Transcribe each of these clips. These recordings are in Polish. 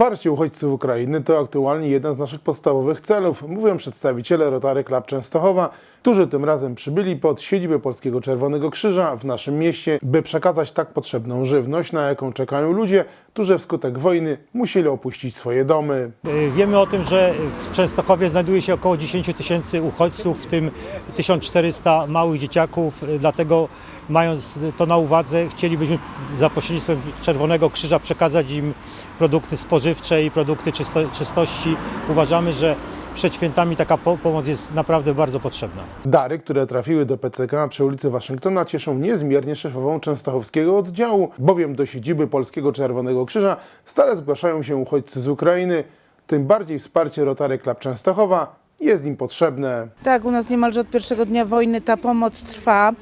Wsparcie uchodźców Ukrainy to aktualnie jeden z naszych podstawowych celów, mówią przedstawiciele Rotary Club Częstochowa, którzy tym razem przybyli pod siedzibę Polskiego Czerwonego Krzyża w naszym mieście, by przekazać tak potrzebną żywność, na jaką czekają ludzie, którzy wskutek wojny musieli opuścić swoje domy. Y, Wiemy o tym, że w Częstochowie znajduje się około 10 tysięcy uchodźców, w tym 1400 małych dzieciaków, y, dlatego mając to na uwadze chcielibyśmy za pośrednictwem Czerwonego Krzyża przekazać im produkty spożywcze i produkty czysto, czystości. Uważamy, że przed świętami taka po- pomoc jest naprawdę bardzo potrzebna. Dary, które trafiły do PCK przy ulicy Waszyngtona cieszą niezmiernie szefową częstochowskiego oddziału, bowiem do siedziby Polskiego Czerwonego Krzyża stale zgłaszają się uchodźcy z Ukrainy, tym bardziej wsparcie Rotary Club Częstochowa jest im potrzebne. Tak, u nas niemalże od pierwszego dnia wojny ta pomoc trwa.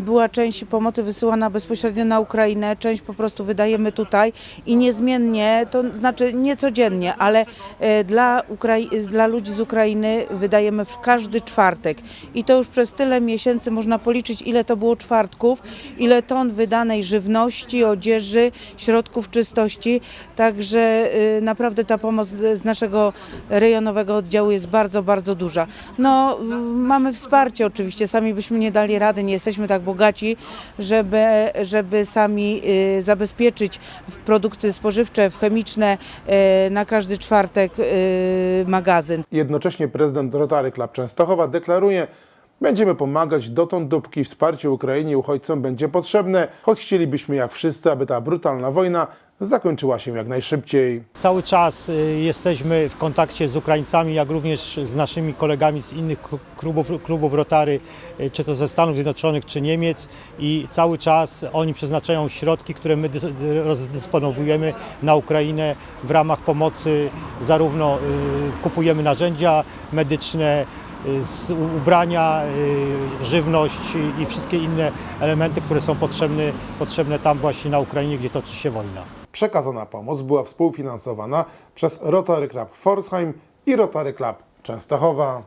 Była część pomocy wysyłana bezpośrednio na Ukrainę, część po prostu wydajemy tutaj i niezmiennie, to znaczy nie codziennie, ale e, dla, Ukrai- dla ludzi z Ukrainy wydajemy w każdy czwartek. I to już przez tyle miesięcy można policzyć, ile to było czwartków, ile ton wydanej żywności, odzieży, środków czystości. Także y, naprawdę ta pomoc z naszego rejonowego oddziału jest bardzo, bardzo duża. No, mamy wsparcie oczywiście, sami byśmy nie dali rady, nie jesteśmy tak bogaci, żeby, żeby sami y, zabezpieczyć produkty spożywcze, w chemiczne y, na każdy czwartek y, magazyn. Jednocześnie prezydent Rotary Club Częstochowa deklaruje, będziemy pomagać dotąd, dopóki wsparcie Ukrainie uchodźcom będzie potrzebne, choć chcielibyśmy jak wszyscy, aby ta brutalna wojna zakończyła się jak najszybciej. Cały czas y, jesteśmy w kontakcie z Ukraińcami, jak również z naszymi kolegami z innych klu- klubów, klubów Rotary, y, czy to ze Stanów Zjednoczonych, czy Niemiec i cały czas oni przeznaczają środki, które my dys- rozdysponowujemy na Ukrainę w ramach pomocy, zarówno y, kupujemy narzędzia medyczne, z u- ubrania, y, żywność i wszystkie inne elementy, które są potrzebne, potrzebne tam właśnie na Ukrainie, gdzie toczy się wojna. Przekazana pomoc była współfinansowana przez Rotary Club Forsheim i Rotary Club Częstochowa.